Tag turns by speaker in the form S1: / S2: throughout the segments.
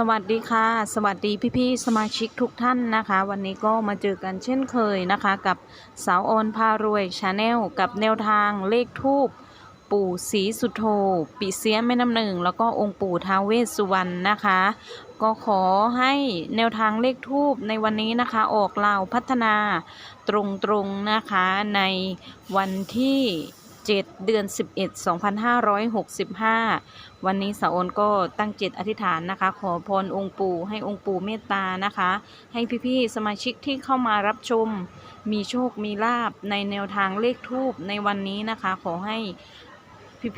S1: สวัสดีค่ะ สวัสดีพี่ๆสมาชิกทุกท่านนะคะ วันนี้ก็มาเจอกันเช่นเคยนะคะ กับสาวออนพารวยชาแนลกับแนวทางเลขทูปปู่ศรีสุโธปีเสียแม่น้ำหนึ่ง แล้วก็องค์ปู่ท้าวเวสสุวรรณนะคะ ก็ขอให้แนวทางเลขทูปในวันนี้นะคะ ออกลาวพัฒนาตรงๆนะคะในวันที่7เดือน 11 2565 วันนี้สาวโอนก็ตั้งจิตอธิษฐานนะคะ ขอพรองค์ปู่ให้องค์ปู่เมตตานะคะ ให้พี่ๆสมาชิกที่เข้ามารับชม มีโชคมีลาบในแนวทางเลขทูปในวันนี้นะคะ ขอให้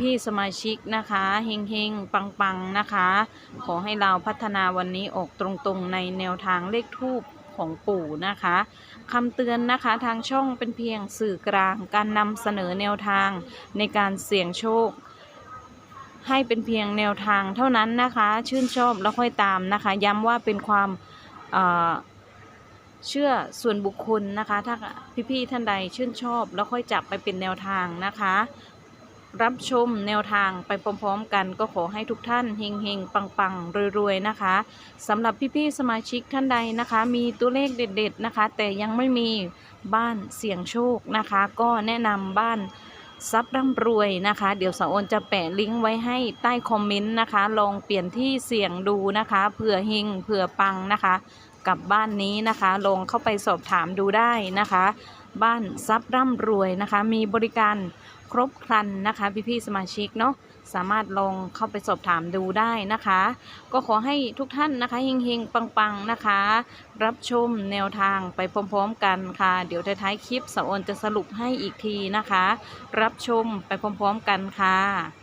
S1: พี่ๆสมาชิกนะคะเฮงๆ ปังๆนะคะ ขอให้เราพัฒนาวันนี้ออกตรงๆ ในแนวทางเลขทูปของปู่นะคะคำเตือนนะคะทางช่องเป็นเพียงสื่อกลางการนำเสนอแนวทางในการเสี่ยงโชค ให้เป็นเพียงแนวทางเท่านั้นนะคะ ชื่นชอบแล้วค่อยตามนะคะ ย้ำว่าเป็นความเอ่อเชื่อส่วนบุคคลนะคะ ถ้าพี่ๆท่านใดชื่นชอบ แล้วค่อยจับไปเป็นแนวทางนะคะ รับชมแนวทางไปพร้อมๆ กันก็ขอให้ทุกท่านเฮงๆ ปังๆรวยๆนะคะสำหรับพี่ๆสมาชิกท่านใดนะคะ มีตัวเลขเด็ด ๆนะคะ แต่ยังไม่มีบ้านเสี่ยงโชคนะคะ ก็แนะนำบ้าน ทรัพย์ร่ำรวยนะคะ เดี๋ยวสาวโอนจะแปะลิงก์ไว้ให้ใต้คอมเมนต์นะคะ ลองเปลี่ยนที่เสี่ยงดูนะคะเผื่อเฮงเผื่อปังนะคะกับบ้านนี้นะคะ ลงเข้าไปสอบถามดูได้นะคะ บ้านทรัพย์ร่ำรวยนะคะ มีบริการครบครันนะคะ พี่ๆสมาชิกเนาะ สามารถลองเข้าไปสอบถามดูได้นะคะ ก็ขอให้ทุกท่านนะคะเฮงๆ ปังๆนะคะ รับชมแนวทางไปพร้อมๆกันค่ะ เดี๋ยวท้ายๆคลิปสาวอนจะสรุปให้อีกทีนะคะ รับชมไปพร้อมๆกันค่ะ